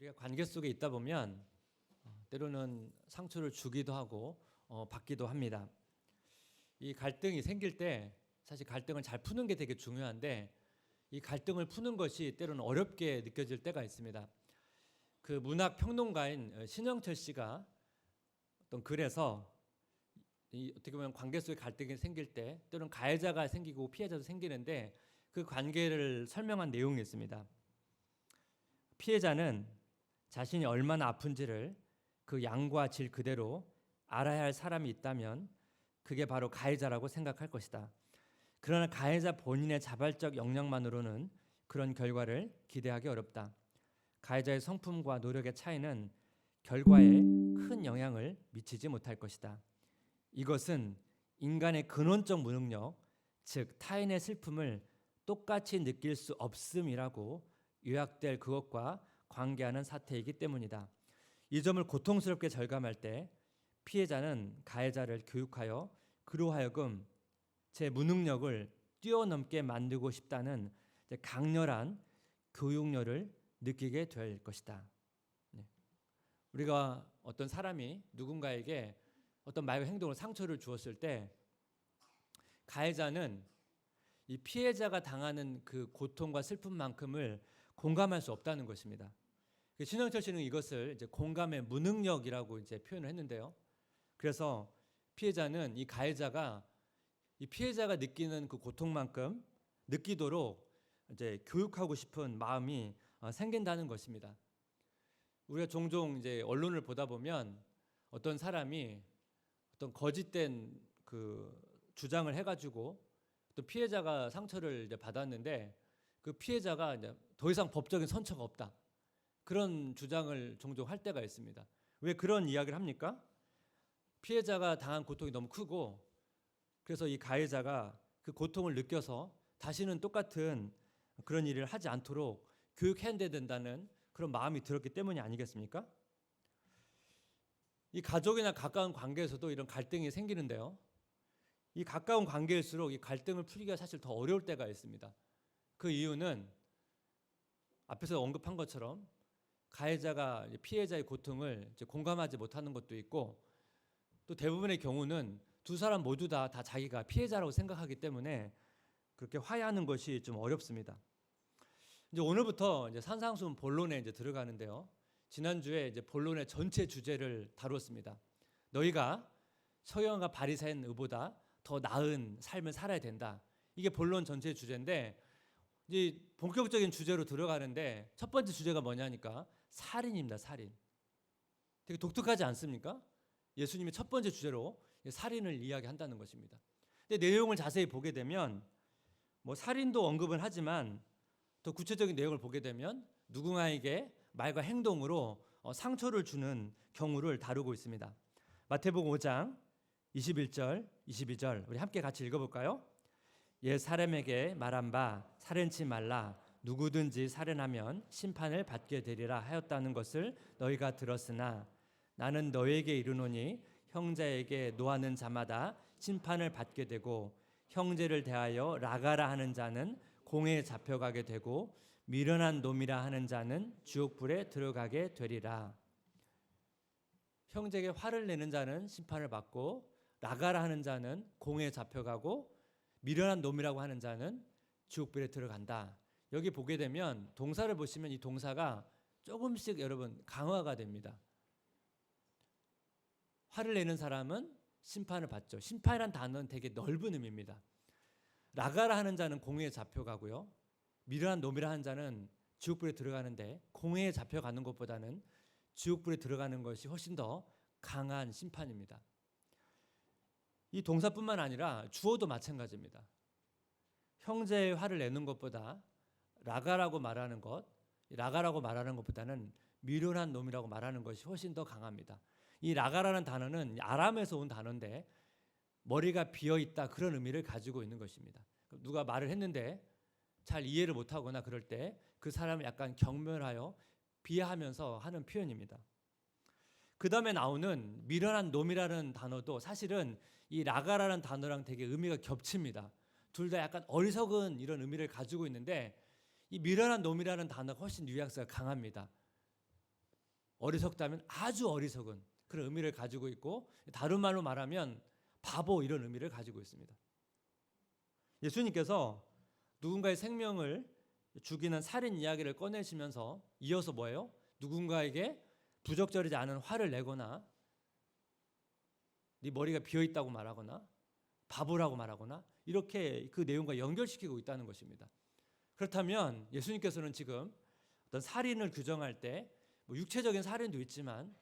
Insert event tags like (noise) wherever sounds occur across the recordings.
우리가 관계 속에 있다 보면 어, 때로는 상처를 주기도 하고 어, 받기도 합니다. 이 갈등이 생길 때 사실 갈등을 잘 푸는 게 되게 중요한데 이 갈등을 푸는 것이 때로는 어렵게 느껴질 때가 있습니다. 그 문학 평론가인 어, 신영철 씨가 어떤 글에서 이 어떻게 보면 관계 속에 갈등이 생길 때 때로는 가해자가 생기고 피해자도 생기는데 그 관계를 설명한 내용이 있습니다. 피해자는 자신이 얼마나 아픈지를 그 양과 질 그대로 알아야 할 사람이 있다면 그게 바로 가해자라고 생각할 것이다. 그러나 가해자 본인의 자발적 역량만으로는 그런 결과를 기대하기 어렵다. 가해자의 성품과 노력의 차이는 결과에 큰 영향을 미치지 못할 것이다. 이것은 인간의 근원적 무능력, 즉 타인의 슬픔을 똑같이 느낄 수 없음이라고 요약될 그것과 관계하는 사태이기 때문이다. 이 점을 고통스럽게 절감할 때 피해자는 가해자를 교육하여 그로 하여금 제 무능력을 뛰어넘게 만들고 싶다는 강렬한 교육열을 느끼게 될 것이다. 네. 우리가 어떤 사람이 누군가에게 어떤 말과 행동으로 상처를 주었을 때 가해자는 이 피해자가 당하는 그 고통과 슬픔만큼을 공감할 수 없다는 것입니다. 그 신영철 씨는 이것을 이제 공감의 무능력이라고 이제 표현을 했는데요. 그래서 피해자는 이 가해자가 이 피해자가 느끼는 그 고통만큼 느끼도록 이제 교육하고 싶은 마음이 어, 생긴다는 것입니다. 우리가 종종 이제 언론을 보다 보면 어떤 사람이 어떤 거짓된 그 주장을 해가지고 또 피해자가 상처를 이제 받았는데 그 피해자가 이제 더 이상 법적인 선처가 없다 그런 주장을 종종 할 때가 있습니다. 왜 그런 이야기를 합니까? 피해자가 당한 고통이 너무 크고 그래서 이 가해자가 그 고통을 느껴서 다시는 똑같은 그런 일을 하지 않도록 교육해야 된다는 그런 마음이 들었기 때문이 아니겠습니까? 이 가족이나 가까운 관계에서도 이런 갈등이 생기는데요. 이 가까운 관계일수록 이 갈등을 풀기가 사실 더 어려울 때가 있습니다. 그 이유는 앞에서 언급한 것처럼 가해자가 피해자의 고통을 공감하지 못하는 것도 있고 또 대부분의 경우는 두 사람 모두 다, 다 자기가 피해자라고 생각하기 때문에 그렇게 화해하는 것이 좀 어렵습니다. 이제 오늘부터 이제 산상수훈 본론에 이제 들어가는데요. 지난주에 이제 본론의 전체 주제를 다루었습니다. 너희가 서영과 바리새인 의보다 더 나은 삶을 살아야 된다. 이게 본론 전체 주제인데 이제 본격적인 주제로 들어가는데 첫 번째 주제가 뭐냐니까 살인입니다. 살인. 되게 독특하지 않습니까? 예수님이 첫 번째 주제로 살인을 이야기한다는 것입니다. 근데 내용을 자세히 보게 되면 뭐 살인도 언급은 하지만 더 구체적인 내용을 보게 되면 누군가에게 말과 행동으로 어, 상처를 주는 경우를 다루고 있습니다. 마태복음 5장 21절, 22절 우리 함께 같이 읽어볼까요? 옛 사람에게 말한 바 살인치 말라 누구든지 살인하면 심판을 받게 되리라 하였다는 것을 너희가 들었으나 나는 너에게 이르노니 형제에게 노하는 자마다 심판을 받게 되고 형제를 대하여 라가라 하는 자는 공에 잡혀가게 되고 미련한 놈이라 하는 자는 지옥불에 들어가게 되리라. 형제에게 화를 내는 자는 심판을 받고 라가라 하는 자는 공에 잡혀가고 미련한 놈이라고 하는 자는 지옥불에 들어간다. 여기 보게 되면 동사를 보시면 이 동사가 조금씩 여러분 강화가 됩니다. 화를 내는 사람은 심판을 받죠. 심판이란 단어는 되게 넓은 의미입니다. 라가라 하는 자는 공회에 잡혀가고요. 미련한 놈이라 하는 자는 지옥불에 들어가는데 공회에 잡혀가는 것보다는 지옥불에 들어가는 것이 훨씬 더 강한 심판입니다. 이 동사뿐만 아니라 주어도 마찬가지입니다. 형제의 화를 내는 것보다 라가라고 말하는 것, 라가라고 말하는 것보다는 미련한 놈이라고 말하는 것이 훨씬 더 강합니다. 이 라가라는 단어는 아람에서 온 단어인데 머리가 비어 있다 그런 의미를 가지고 있는 것입니다. 누가 말을 했는데 잘 이해를 못하거나 그럴 때 그 사람을 약간 경멸하여 비하하면서 하는 표현입니다. 그 다음에 나오는 미련한 놈이라는 단어도 사실은 이 라가라는 단어랑 되게 의미가 겹칩니다. 둘 다 약간 어리석은 이런 의미를 가지고 있는데 이 미련한 놈이라는 단어가 훨씬 뉘앙스가 강합니다. 어리석다면 아주 어리석은 그런 의미를 가지고 있고 다른 말로 말하면 바보 이런 의미를 가지고 있습니다. 예수님께서 누군가의 생명을 죽이는 살인 이야기를 꺼내시면서 이어서 뭐예요? 누군가에게 부적절하지 않은 화를 내거나 네 머리가 비어 있다고 말하거나 바보라고 말하거나 이렇게 그 내용과 연결시키고 있다는 것입니다. 그렇다면 예수님께서는 지금 어떤 살인을 규정할 때 뭐 육체적인 살인도 있지만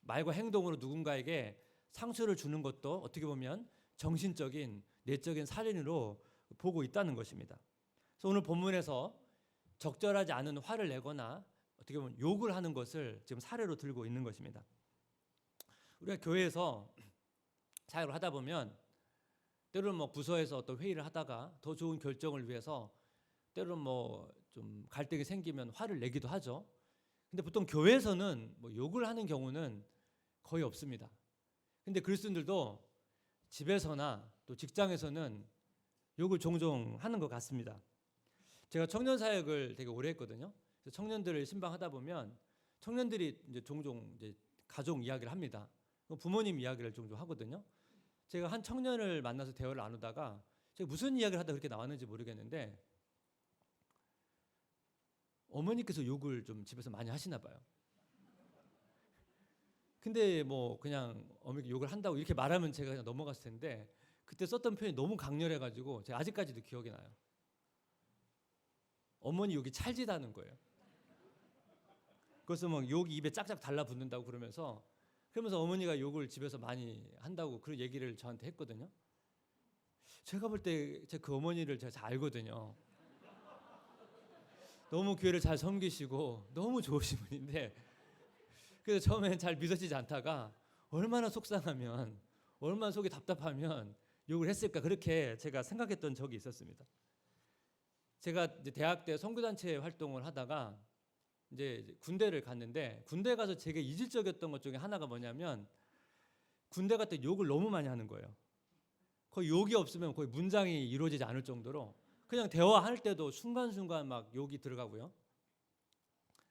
말과 행동으로 누군가에게 상처를 주는 것도 어떻게 보면 정신적인 내적인 살인으로 보고 있다는 것입니다. 그래서 오늘 본문에서 적절하지 않은 화를 내거나 어떻게 보면 욕을 하는 것을 지금 사례로 들고 있는 것입니다. 우리가 교회에서 사역을 하다 보면 때로는 뭐 부서에서 어떤 회의를 하다가 더 좋은 결정을 위해서 때로는 뭐 좀 갈등이 생기면 화를 내기도 하죠. 근데 보통 교회에서는 뭐 욕을 하는 경우는 거의 없습니다. 근데 그리스도인들도 집에서나 또 직장에서는 욕을 종종 하는 것 같습니다. 제가 청년 사역을 되게 오래 했거든요. 청년들을 신방하다 보면 청년들이 이제 종종 이제 가족 이야기를 합니다. 부모님 이야기를 종종 하거든요. 제가 한 청년을 만나서 대화를 나누다가 제가 무슨 이야기를 하다 그렇게 나왔는지 모르겠는데 어머니께서 욕을 좀 집에서 많이 하시나 봐요. 근데 뭐 그냥 어머니 욕을 한다고 이렇게 말하면 제가 그냥 넘어갔을 텐데 그때 썼던 표현이 너무 강렬해가지고 제가 아직까지도 기억이 나요. 어머니 욕이 찰지다는 거예요. 그래서 막 욕이 입에 짝짝 달라붙는다고 그러면서 그러면서 어머니가 욕을 집에서 많이 한다고 그런 얘기를 저한테 했거든요. 제가 볼 때 제 그 어머니를 제가 잘 알거든요. 너무 교회를 잘 섬기시고 너무 좋으신 분인데 그래서 처음에는 잘 믿어지지 않다가 얼마나 속상하면 얼마나 속이 답답하면 욕을 했을까 그렇게 제가 생각했던 적이 있었습니다. 제가 대학 때 선교단체 활동을 하다가 이제 군대를 갔는데 군대 가서 제게 이질적이었던 것 중에 하나가 뭐냐면 군대 갈때 욕을 너무 많이 하는 거예요. 거의 욕이 없으면 거의 문장이 이루어지지 않을 정도로 그냥 대화할 때도 순간순간 막 욕이 들어가고요.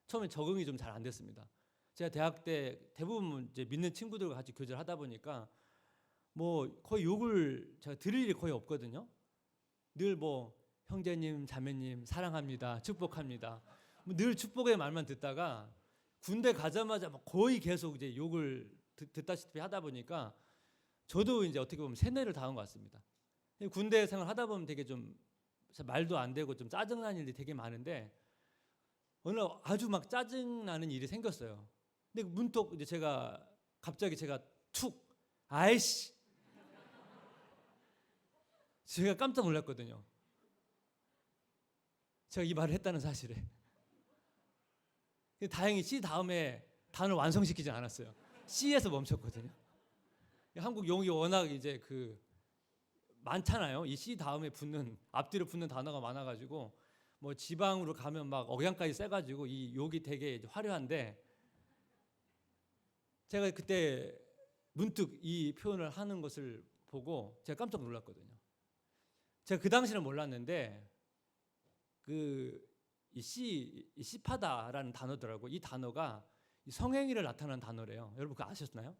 처음에 적응이 좀 잘 안 됐습니다. 제가 대학 때 대부분 이제 믿는 친구들과 같이 교제를 하다 보니까 뭐 거의 욕을 제가 들을 일이 거의 없거든요. 늘 뭐 형제님, 자매님 사랑합니다, 축복합니다. 뭐 늘 축복의 말만 듣다가 군대 가자마자 막 거의 계속 이제 욕을 듣, 듣다시피 하다 보니까 저도 이제 어떻게 보면 세뇌를 당한 것 같습니다. 군대 생활 하다 보면 되게 좀 말도 안 되고 좀 짜증나는 일이 되게 많은데 어느 날 아주 막 짜증나는 일이 생겼어요. 근데 문득 이제 제가 갑자기 제가 툭 아이씨 제가 깜짝 놀랐거든요. 제가 이 말을 했다는 사실에. 다행히 C 다음에 단어를 완성시키지 않았어요. C에서 멈췄거든요. 한국 용이 워낙 이제 그 많잖아요. 이 C 다음에 붙는 앞뒤로 붙는 단어가 많아가지고 뭐 지방으로 가면 막 억양까지 세가지고 이 욕이 되게 화려한데 제가 그때 문득 이 표현을 하는 것을 보고 제가 깜짝 놀랐거든요. 제가 그 당시는 몰랐는데 씨, 이 씨파다라는 단어더라고. 이 단어가 이 성행위를 나타내는 단어래요. 여러분 그거 아셨나요?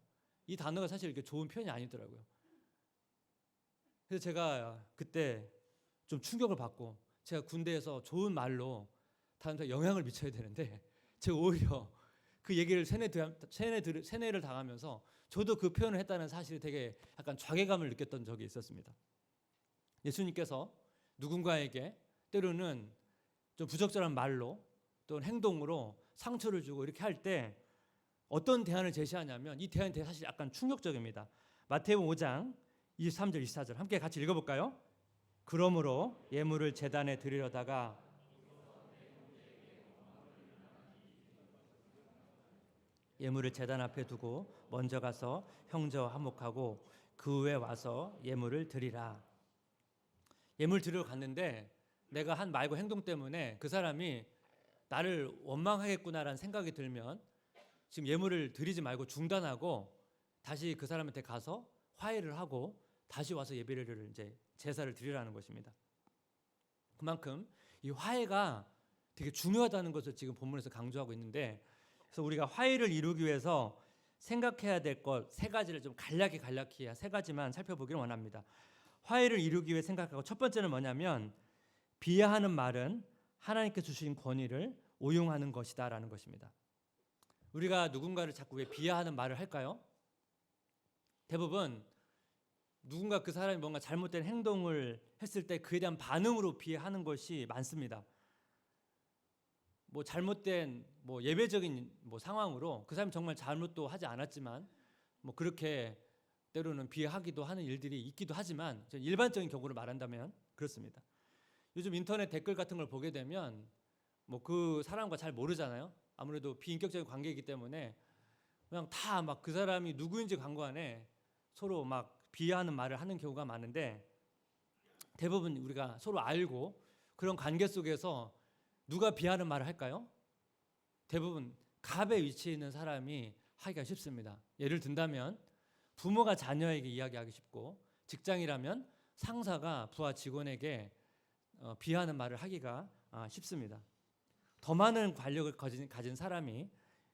이 단어가 사실 이렇게 좋은 표현이 아니더라고요. 그래서 제가 그때 좀 충격을 받고 제가 군대에서 좋은 말로 다른테 영향을 미쳐야 되는데 (laughs) 제가 오히려 그 얘기를 세뇌 세뇌 세뇌를 당하면서 저도 그 표현을 했다는 사실이 되게 약간 좌괴감을 느꼈던 적이 있었습니다. 예수님께서 누군가에게 때로는 좀 부적절한 말로 또는 행동으로 상처를 주고 이렇게 할 때 어떤 대안을 제시하냐면 이 대안이 사실 약간 충격적입니다. 마태복음 5장 23절 24절 함께 같이 읽어볼까요? 그러므로 예물을 재단에 드리려다가 예물을 재단 앞에 두고 먼저 가서 형제와 화목하고 그 후에 와서 예물을 드리라. 예물 드리러 갔는데 내가 한 말과 행동 때문에 그 사람이 나를 원망하겠구나라는 생각이 들면 지금 예물을 드리지 말고 중단하고 다시 그 사람한테 가서 화해를 하고 다시 와서 예배를 이제 제사를 드리라는 것입니다. 그만큼 이 화해가 되게 중요하다는 것을 지금 본문에서 강조하고 있는데 그래서 우리가 화해를 이루기 위해서 생각해야 될 것 세 가지를 좀 간략히 간략히 세 가지만 살펴보기를 원합니다. 화해를 이루기 위해 생각하고 첫 번째는 뭐냐면 비하하는 말은 하나님께 주신 권위를 오용하는 것이다라는 것입니다. 우리가 누군가를 자꾸 왜 비하하는 말을 할까요? 대부분 누군가 그 사람이 뭔가 잘못된 행동을 했을 때 그에 대한 반응으로 비하하는 것이 많습니다. 뭐 잘못된 뭐 예배적인 뭐 상황으로 그 사람이 정말 잘못도 하지 않았지만 뭐 그렇게 때로는 비하하기도 하는 일들이 있기도 하지만 일반적인 경우를 말한다면 그렇습니다. 요즘 인터넷 댓글 같은 걸 보게 되면 뭐 그 사람과 잘 모르잖아요. 아무래도 비인격적인 관계이기 때문에 그냥 다 막 그 사람이 누구인지 관관에 서로 막 비하하는 말을 하는 경우가 많은데 대부분 우리가 서로 알고 그런 관계 속에서 누가 비하하는 말을 할까요? 대부분 갑의 위치에 있는 사람이 하기가 쉽습니다. 예를 든다면 부모가 자녀에게 이야기하기 쉽고 직장이라면 상사가 부하 직원에게 어, 비하하는 말을 하기가 아, 쉽습니다. 더 많은 가진, 가진 사람이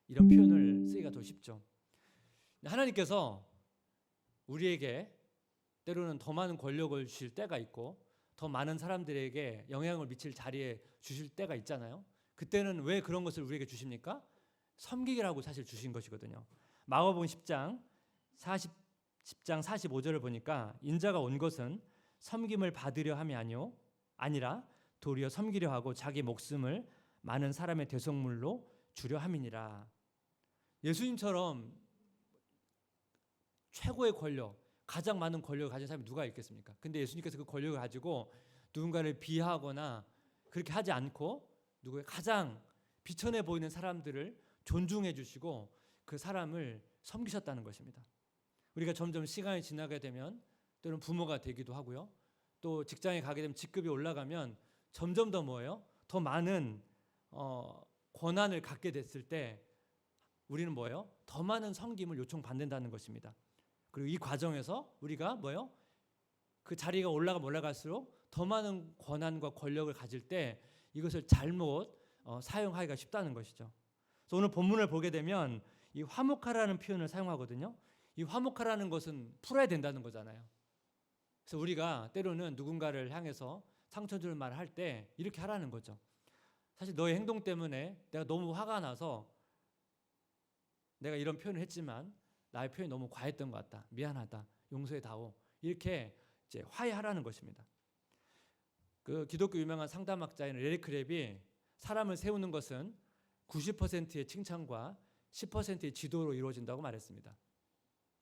이런 표현을 쓰기가 더 쉽죠. 하나님께서 우리에게 때로는 더 많은 권력을 주실 때가 있고 더 많은 사람들에게 영향을 미칠 자리에 주실 때가 있잖아요. 그때는 왜 그런 것을 우리에게 주십니까? 섬기기라고 사실 주신 것이거든요. 마가복음 10장 40 10장 45절을 보니까 인자가 온 것은 섬김을 받으려 함이 아니요 아니라 도리어 섬기려 하고 자기 목숨을 많은 사람의 대속물로 주려 함이니라. 예수님처럼 최고의 권력, 가장 많은 권력을 가진 사람이 누가 있겠습니까? 근데 예수님께서 그 권력을 가지고 누군가를 비하하거나 그렇게 하지 않고 누구의 가장 비천해 보이는 사람들을 존중해 주시고 그 사람을 섬기셨다는 것입니다. 우리가 점점 시간이 지나게 되면 또는 부모가 되기도 하고요. 또 직장에 가게 되면 직급이 올라가면 점점 더 뭐예요? 더 많은 어, 권한을 갖게 됐을 때 우리는 뭐예요? 더 많은 섬김을 요청받는다는 것입니다. 그리고 이 과정에서 우리가 뭐요? 그 자리가 올라가 올라갈수록 더 많은 권한과 권력을 가질 때 이것을 잘못 어, 사용하기가 쉽다는 것이죠. 그래서 오늘 본문을 보게 되면 이 화목하라는 표현을 사용하거든요. 이 화목하라는 것은 풀어야 된다는 거잖아요. 그래서 우리가 때로는 누군가를 향해서 상처 주는 말을 할 때 이렇게 하라는 거죠. 사실 너의 행동 때문에 내가 너무 화가 나서 내가 이런 표현을 했지만 나의 표현이 너무 과했던 것 같다. 미안하다. 용서해 다오. 이렇게 이제 화해하라는 것입니다. 그 기독교 유명한 상담학자인 레리 크랩이 사람을 세우는 것은 90%의 칭찬과 10%의 지도로 이루어진다고 말했습니다.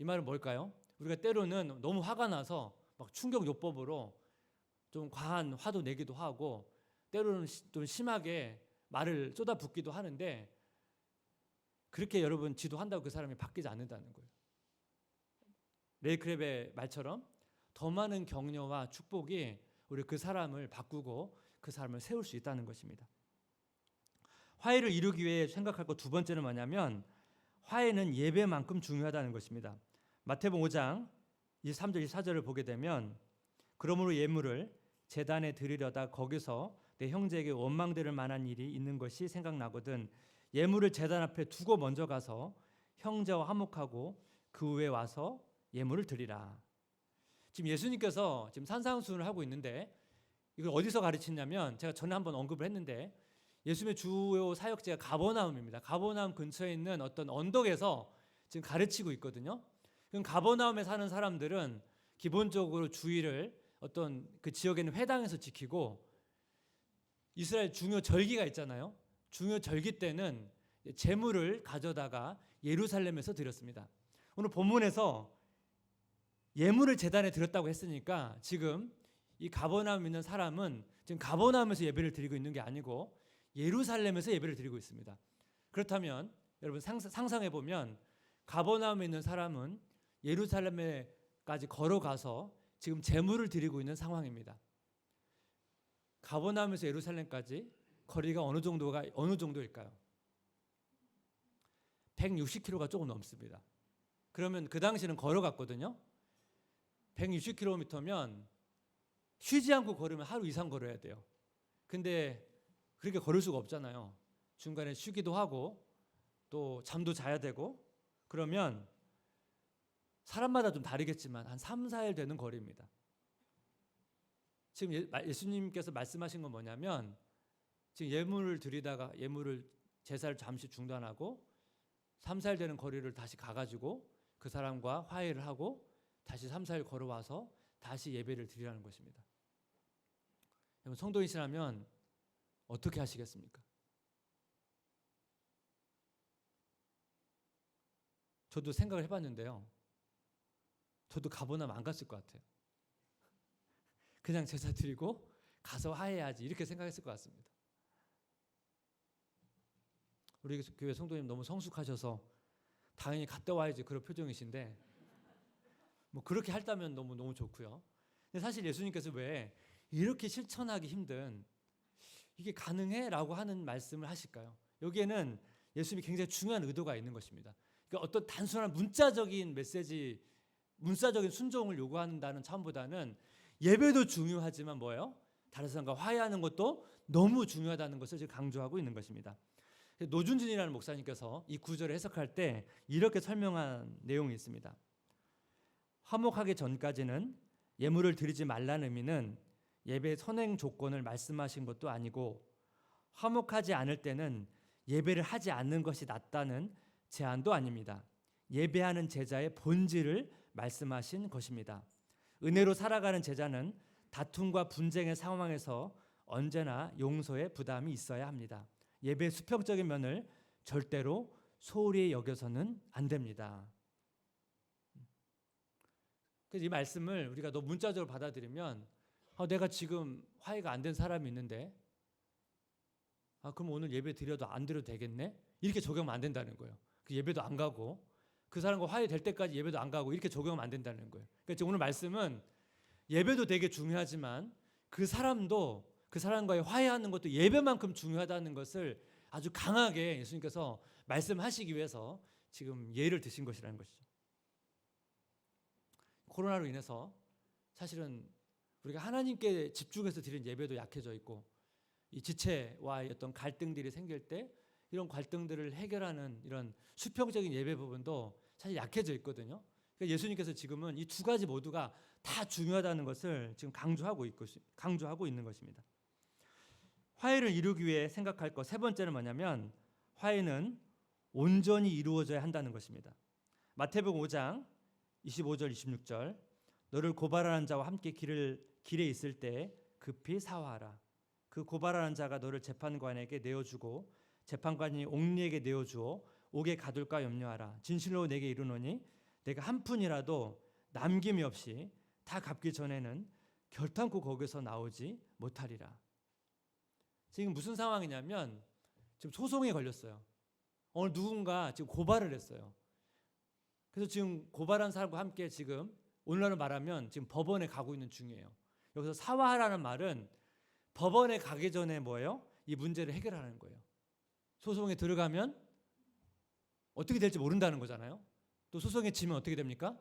이 말은 뭘까요? 우리가 때로는 너무 화가 나서 막 충격 요법으로 좀 과한 화도 내기도 하고 때로는 좀 심하게 말을 쏟아붓기도 하는데 그렇게 여러분 지도한다고 그 사람이 바뀌지 않는다는 거예요. 레이크랩의 말처럼 더 많은 격려와 축복이 우리 그 사람을 바꾸고 그 사람을 세울 수 있다는 것입니다. 화해를 이루기 위해 생각할 것 두 번째는 뭐냐면 화해는 예배만큼 중요하다는 것입니다. 마태복음 5장 23절 24절을 보게 되면 그러므로 예물을 제단에 드리려다 거기서 내 형제에게 원망될 만한 일이 있는 것이 생각나거든 예물을 제단 앞에 두고 먼저 가서 형제와 화목하고 그 후에 와서 예물을 드리라. 지금 예수님께서 지금 산상수훈을 하고 있는데 이걸 어디서 가르치냐면 제가 전에 한번 언급을 했는데 예수님의 주요 사역지가 가버나움입니다. 가버나움 근처에 있는 어떤 언덕에서 지금 가르치고 있거든요. 그럼 가버나움에 사는 사람들은 기본적으로 주의를 어떤 그 지역에는 회당에서 지키고 이스라엘 중요 절기가 있잖아요. 중요 절기 때는 재물을 가져다가 예루살렘에서 드렸습니다. 오늘 본문에서 예물을 재단에 드렸다고 했으니까 지금 이 가버나움 있는 사람은 지금 가버나움에서 예배를 드리고 있는 게 아니고 예루살렘에서 예배를 드리고 있습니다. 그렇다면 여러분 상상해 보면 가버나움에 있는 사람은 예루살렘에까지 걸어가서 지금 제물을 드리고 있는 상황입니다. 가버나움에서 예루살렘까지 거리가 어느 정도가 어느 정도일까요? 160km가 조금 넘습니다. 그러면 그 당시는 걸어갔거든요. 160km면 쉬지 않고 걸으면 하루 이상 걸어야 돼요. 근데 그렇게 걸을 수가 없잖아요. 중간에 쉬기도 하고 또 잠도 자야 되고 그러면 사람마다 좀 다르겠지만 한 3, 4일 되는 거리입니다. 지금 예- 마- 예수님께서 말씀하신 건 뭐냐면 지금 예물을 드리다가 예물을 제사를 잠시 중단하고 3, 4일 되는 거리를 다시 가가지고 그 사람과 화해를 하고 다시 3, 4일 걸어와서 다시 예배를 드리라는 것입니다. 여러분 성도이시라면 어떻게 하시겠습니까? 저도 생각을 해봤는데요. 저도 가보나면 안 갔을 것 같아요. 그냥 제사 드리고 가서 화해해야지 이렇게 생각했을 것 같습니다. 우리 교회 성도님 너무 성숙하셔서 당연히 갔다 와야지 그런 표정이신데 뭐 그렇게 할다면 너무 너무 좋고요. 근데 사실 예수님께서 왜 이렇게 실천하기 힘든 이게 가능해?라고 하는 말씀을 하실까요? 여기에는 예수님이 굉장히 중요한 의도가 있는 것입니다. 그러니까 어떤 단순한 문자적인 메시지, 문자적인 순종을 요구한다는 차원보다는 예배도 중요하지만 뭐예요? 다른 사람과 화해하는 것도 너무 중요하다는 것을 지금 강조하고 있는 것입니다. 노준진이라는 목사님께서 이 구절을 해석할 때 이렇게 설명한 내용이 있습니다. 화목하기 전까지는 예물을 드리지 말라는 의미는 예배 선행 조건을 말씀하신 것도 아니고 화목하지 않을 때는 예배를 하지 않는 것이 낫다는 제안도 아닙니다. 예배하는 제자의 본질을 말씀하신 것입니다. 은혜로 살아가는 제자는 다툼과 분쟁의 상황에서 언제나 용서의 부담이 있어야 합니다. 예배 수평적인 면을 절대로 소홀히 여겨서는 안 됩니다. 그래서 이 말씀을 우리가 너무 문자적으로 받아들이면 아, 내가 지금 화해가 안 된 사람이 있는데 아 그럼 오늘 예배 드려도 안 드려도 되겠네 이렇게 적용하면 안 된다는 거예요. 그 예배도 안 가고 그 사람과 화해 될 때까지 예배도 안 가고 이렇게 적용하면 안 된다는 거예요. 그러니까 오늘 말씀은 예배도 되게 중요하지만 그 사람도 그 사람과의 화해하는 것도 예배만큼 중요하다는 것을 아주 강하게 예수님께서 말씀하시기 위해서 지금 예를 드신 것이라는 것이죠. 코로나로 인해서 사실은 우리가 하나님께 집중해서 드린 예배도 약해져 있고 이 지체와의 어떤 갈등들이 생길 때 이런 갈등들을 해결하는 이런 수평적인 예배 부분도 사실 약해져 있거든요. 그러니까 예수님께서 지금은 이 두 가지 모두가 다 중요하다는 것을 지금 강조하고 있고 강조하고 있는 것입니다. 화해를 이루기 위해 생각할 것 세 번째는 뭐냐면 화해는 온전히 이루어져야 한다는 것입니다. 마태복음 5장 25절 26절 너를 고발하는 자와 함께 길을 길에 있을 때 급히 사화하라. 그 고발하는 자가 너를 재판관에게 내어주고 재판관이 옥리에게 내어주어 옥에 가둘까 염려하라. 진실로 내게 이르노니 내가 한 푼이라도 남김이 없이 다 갚기 전에는 결탄코 거기서 나오지 못하리라. 지금 무슨 상황이냐면 지금 소송에 걸렸어요. 오늘 누군가 지금 고발을 했어요. 그래서 지금 고발한 사람과 함께 지금 오늘날로 말하면 지금 법원에 가고 있는 중이에요. 여기서 사화하라는 말은 법원에 가기 전에 뭐예요? 이 문제를 해결하는 거예요. 소송에 들어가면 어떻게 될지 모른다는 거잖아요. 또 소송에 지면 어떻게 됩니까?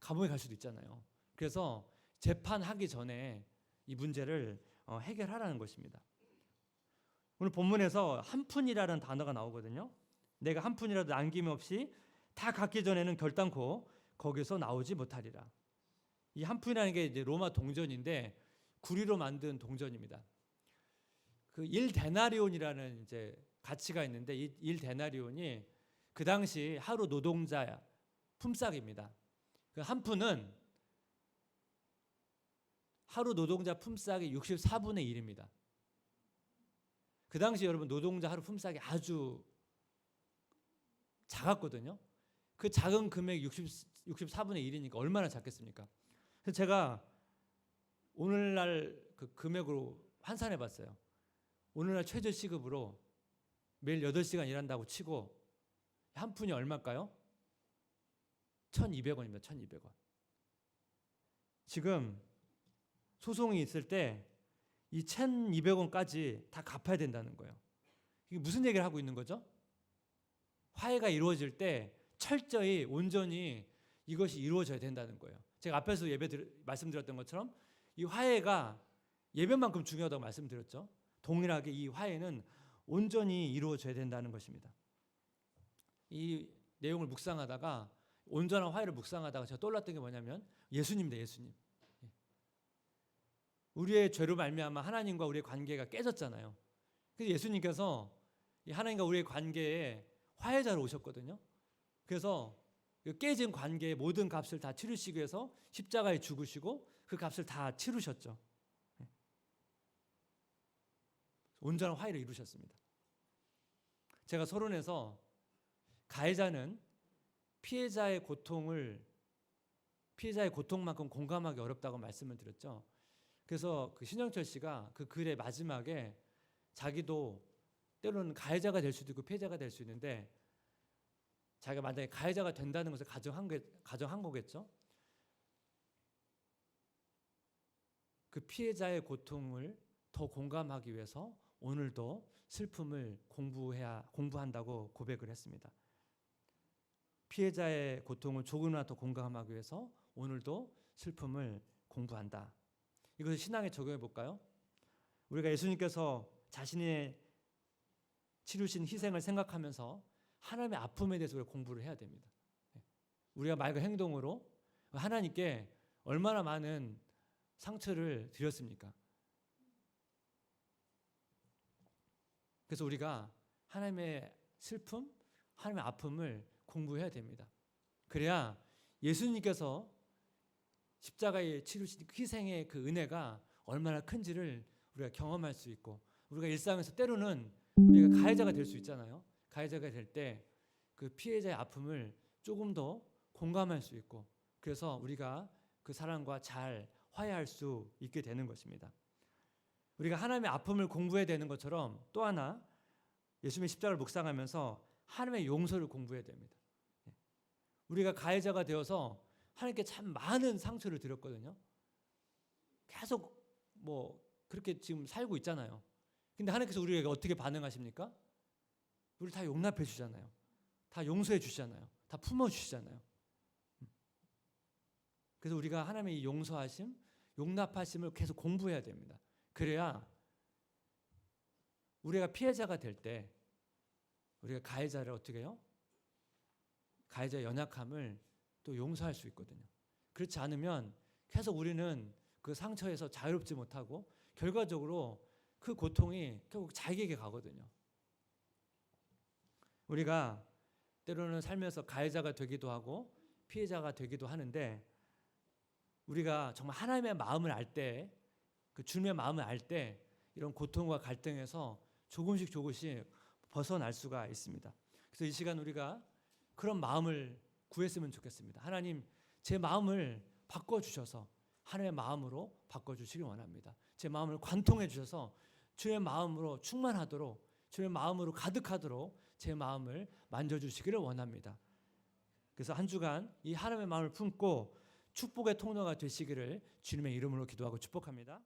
감옥에 갈 수도 있잖아요. 그래서 재판하기 전에 이 문제를 어, 해결하라는 것입니다. 오늘 본문에서 한 푼이라는 단어가 나오거든요. 내가 한 푼이라도 남김없이 다 갖기 전에는 결단코 거기서 나오지 못하리라. 이 한 푼이라는 게 이제 로마 동전인데 구리로 만든 동전입니다. 그 1 데나리온이라는 이제 가치가 있는데 이 1 데나리온이 그 당시 하루 노동자 품삯입니다. 그 한 푼은 하루 노동자 품삯의 64분의 1입니다. 그 당시 여러분 노동자 하루 품삯이 아주 작았거든요. 그 작은 금액 60, 64분의 1이니까 얼마나 작겠습니까? 그래서 제가 오늘날 그 금액으로 환산해 봤어요. 오늘날 최저 시급으로 매일 8시간 일한다고 치고 한 푼이 얼마일까요? 1,200원입니다. 1,200원. 지금 소송이 있을 때 이 1,200원까지 다 갚아야 된다는 거예요. 이게 무슨 얘기를 하고 있는 거죠? 화해가 이루어질 때 철저히 온전히 이것이 이루어져야 된다는 거예요. 제가 앞에서 예배 들, 말씀드렸던 것처럼 이 화해가 예배만큼 중요하다고 말씀드렸죠. 동일하게 이 화해는 온전히 이루어져야 된다는 것입니다. 이 내용을 묵상하다가 온전한 화해를 묵상하다가 제가 떠올랐던 게 뭐냐면 예수님입니다. 예수님. 예. 우리의 죄로 말미암아 하나님과 우리의 관계가 깨졌잖아요. 그래서 예수님께서 이 하나님과 우리의 관계에 화해자로 오셨거든요. 그래서 그 깨진 관계의 모든 값을 다 치르시기 위해서 십자가에 죽으시고 그 값을 다 치르셨죠. 예. 온전한 화해를 이루셨습니다. 제가 서론에서 가해자는 피해자의 고통을 피해자의 고통만큼 공감하기 어렵다고 말씀을 드렸죠. 그래서 그 신영철 씨가 그 글의 마지막에 자기도 때로는 가해자가 될 수도 있고 피해자가 될 수 있는데 자기가 만약에 가해자가 된다는 것을 가정한, 게, 가정한 거겠죠. 그 피해자의 고통을 더 공감하기 위해서 오늘도 슬픔을 공부해야 공부한다고 고백을 했습니다. 피해자의 고통을 조금이나 더 공감하기 위해서 오늘도 슬픔을 공부한다. 이것을 신앙에 적용해 볼까요? 우리가 예수님께서 자신의 치르신 희생을 생각하면서 하나님의 아픔에 대해서 우리가 공부를 해야 됩니다. 예. 우리가 말과 행동으로 하나님께 얼마나 많은 상처를 드렸습니까? 그래서 우리가 하나님의 슬픔, 하나님의 아픔을 공부해야 됩니다. 그래야 예수님께서 십자가에 치르신 희생의 그 은혜가 얼마나 큰지를 우리가 경험할 수 있고 우리가 일상에서 때로는 우리가 가해자가 될 수 있잖아요. 가해자가 될 때 그 피해자의 아픔을 조금 더 공감할 수 있고 그래서 우리가 그 사람과 잘 화해할 수 있게 되는 것입니다. 우리가 하나님의 아픔을 공부해야 되는 것처럼 또 하나 예수님의 십자가를 묵상하면서 하나님의 용서를 공부해야 됩니다. 예. 우리가 가해자가 되어서 하나님께 참 많은 상처를 드렸거든요. 계속 뭐 그렇게 지금 살고 있잖아요. 근데 하나님께서 우리에게 어떻게 반응하십니까? 우리 다 용납해 주잖아요. 다 용서해 주시잖아요. 다 품어 주시잖아요. 음. 그래서 우리가 하나님의 이 용서하심, 용납하심을 계속 공부해야 됩니다. 그래야 우리가 피해자가 될 때 우리가 가해자를 어떻게 해요? 가해자의 연약함을 또 용서할 수 있거든요. 그렇지 않으면 계속 우리는 그 상처에서 자유롭지 못하고 결과적으로 그 고통이 결국 자기에게 가거든요. 우리가 때로는 살면서 가해자가 되기도 하고 피해자가 되기도 하는데 우리가 정말 하나님의 마음을 알 때, 그 주님의 마음을 알 때 이런 고통과 갈등에서 조금씩 조금씩 벗어날 수가 있습니다. 그래서 이 시간 우리가 그런 마음을 구했으면 좋겠습니다. 하나님, 제 마음을 바꿔 주셔서 하나님의 마음으로 바꿔 주시길 원합니다. 제 마음을 관통해 주셔서 주의 마음으로 충만하도록 주의 마음으로 가득하도록 제 마음을 만져 주시기를 원합니다. 그래서 한 주간 이 하나님의 마음을 품고 축복의 통로가 되시기를 주님의 이름으로 기도하고 축복합니다.